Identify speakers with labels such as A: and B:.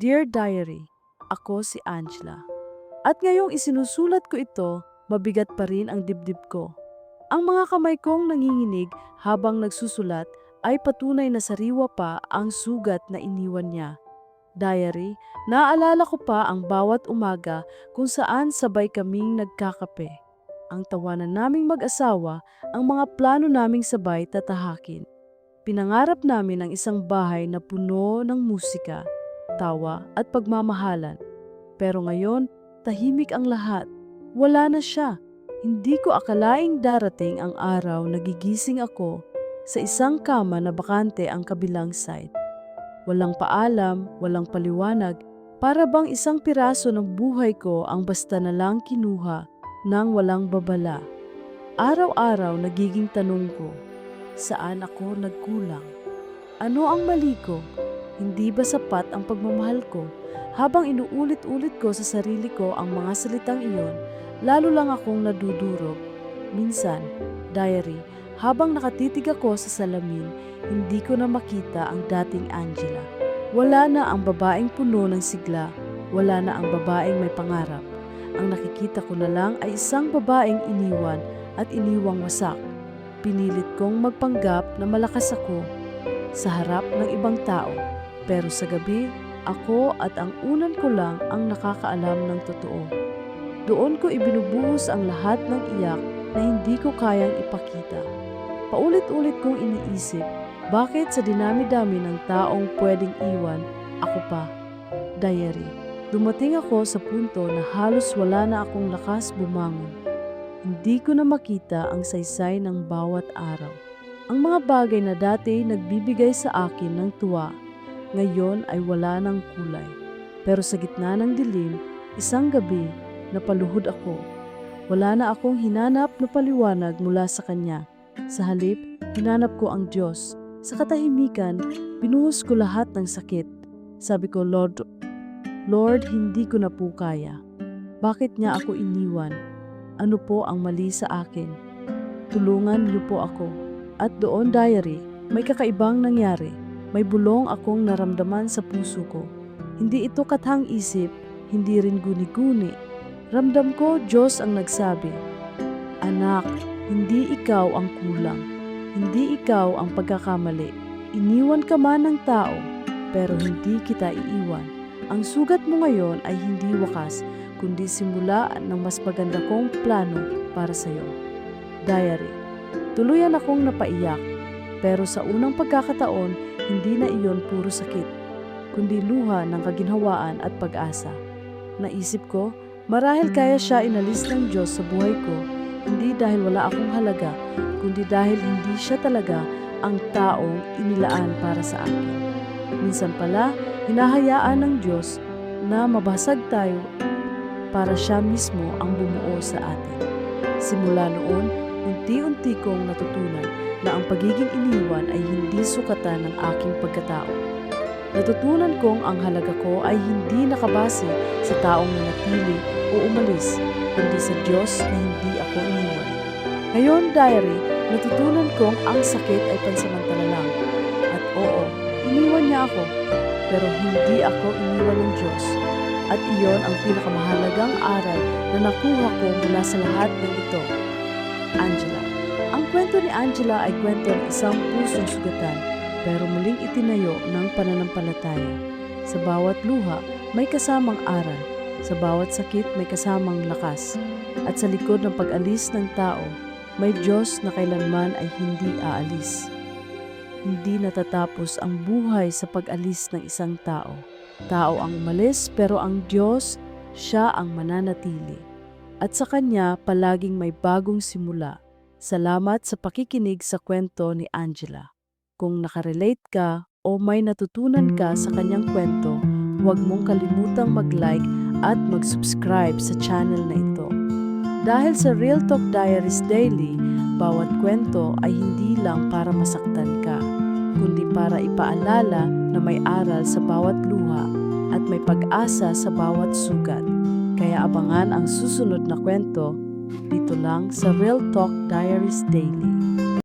A: Dear Diary, ako si Angela. At ngayong isinusulat ko ito, mabigat pa rin ang dibdib ko. Ang mga kamay kong nanginginig habang nagsusulat ay patunay na sariwa pa ang sugat na iniwan niya. Diary, naalala ko pa ang bawat umaga kung saan sabay kaming nagkakape. Ang tawanan naming mag-asawa, ang mga plano naming sabay tatahakin. Pinangarap namin ang isang bahay na puno ng musika, tawa at pagmamahalan. Pero ngayon, tahimik ang lahat. Wala na siya. Hindi ko akalaing darating ang araw na gigising ako sa isang kama na bakante ang kabilang side. Walang paalam, walang paliwanag, para bang isang piraso ng buhay ko ang basta na lang kinuha nang walang babala. Araw-araw nagiging tanong ko, saan ako nagkulang? Ano ang mali ko? Hindi ba sapat ang pagmamahal ko? Habang inuulit-ulit ko sa sarili ko ang mga salitang iyon, lalo lang akong nadudurog. Minsan, diary, habang nakatitig ako sa salamin, hindi ko na makita ang dating Angela. Wala na ang babaeng puno ng sigla, wala na ang babaeng may pangarap. Ang nakikita ko na lang ay isang babaeng iniwan at iniwang wasak. Pinilit kong magpanggap na malakas ako sa harap ng ibang tao. Pero sa gabi, ako at ang unan ko lang ang nakakaalam ng totoo. Doon ko ibinubuhos ang lahat ng iyak na hindi ko kayang ipakita. Paulit-ulit kong iniisip, bakit sa dinami-dami ng taong pwedeng iwan, ako pa? Diary. Dumating ako sa punto na halos wala na akong lakas bumangon. Hindi ko na makita ang saysay ng bawat araw. Ang mga bagay na dati nagbibigay sa akin ng tuwa, ngayon ay wala ng kulay. Pero sa gitna ng dilim, isang gabi, napaluhod ako. Wala na akong hinanap na paliwanag mula sa Kanya. Sa halip, hinanap ko ang Diyos. Sa katahimikan, binuhos ko lahat ng sakit. Sabi ko, Lord, Lord, hindi ko na po kaya. Bakit niya ako iniwan? Ano po ang mali sa akin? Tulungan niyo po ako. At doon, diary, may kakaibang nangyari. May bulong akong naramdaman sa puso ko. Hindi ito kathang isip, hindi rin guni-guni. Ramdam ko, Diyos ang nagsabi, Anak, hindi ikaw ang kulang. Hindi ikaw ang pagkakamali. Iniwan ka man ng tao, pero hindi kita iiwan. Ang sugat mo ngayon ay hindi wakas, kundi simula ng mas maganda kong plano para sa iyo. Diary. Tuluyan akong napaiyak, pero sa unang pagkakataon, hindi na iyon puro sakit, kundi luha ng kaginhawaan at pag-asa. Naisip ko, marahil kaya siya inalis ng Diyos sa buhay ko, hindi dahil wala akong halaga, kundi dahil hindi siya talaga ang taong inilaan para sa akin. Minsan pala, hinahayaan ng Diyos na mabasag tayo para siya mismo ang bumuo sa atin. Simula noon, unti-unti kong natutunan na ang pagiging iniwan ay hindi sukatan ng aking pagkatao. Natutunan kong ang halaga ko ay hindi nakabase sa taong nanatili o umalis, kundi sa Diyos na hindi ako iniwan. Ngayon, diary, natutunan kong ang sakit ay pansamantala lang. At oo, iniwan niya ako, pero hindi ako iniwan ng Diyos. At iyon ang pinakamahalagang aral na nakuha ko mula sa lahat ng ito. Angela. Kwento ni Angela ay kwento ng isang pusong sugatan, pero muling itinayo ng pananampalataya. Sa bawat luha, may kasamang aral. Sa bawat sakit, may kasamang lakas. At sa likod ng pag-alis ng tao, may Diyos na kailanman ay hindi aalis. Hindi natatapos ang buhay sa pag-alis ng isang tao. Tao ang umalis pero ang Diyos, siya ang mananatili. At sa Kanya palaging may bagong simula. Salamat sa pakikinig sa kwento ni Angela. Kung nakarelate ka o may natutunan ka sa kanyang kwento, huwag mong kalimutang mag-like at mag-subscribe sa channel na ito. Dahil sa Real Talk Diaries Daily, bawat kwento ay hindi lang para masaktan ka, kundi para ipaalala na may aral sa bawat luha at may pag-asa sa bawat sugat. Kaya abangan ang susunod na kwento dito lang sa Real Talk Diaries Daily.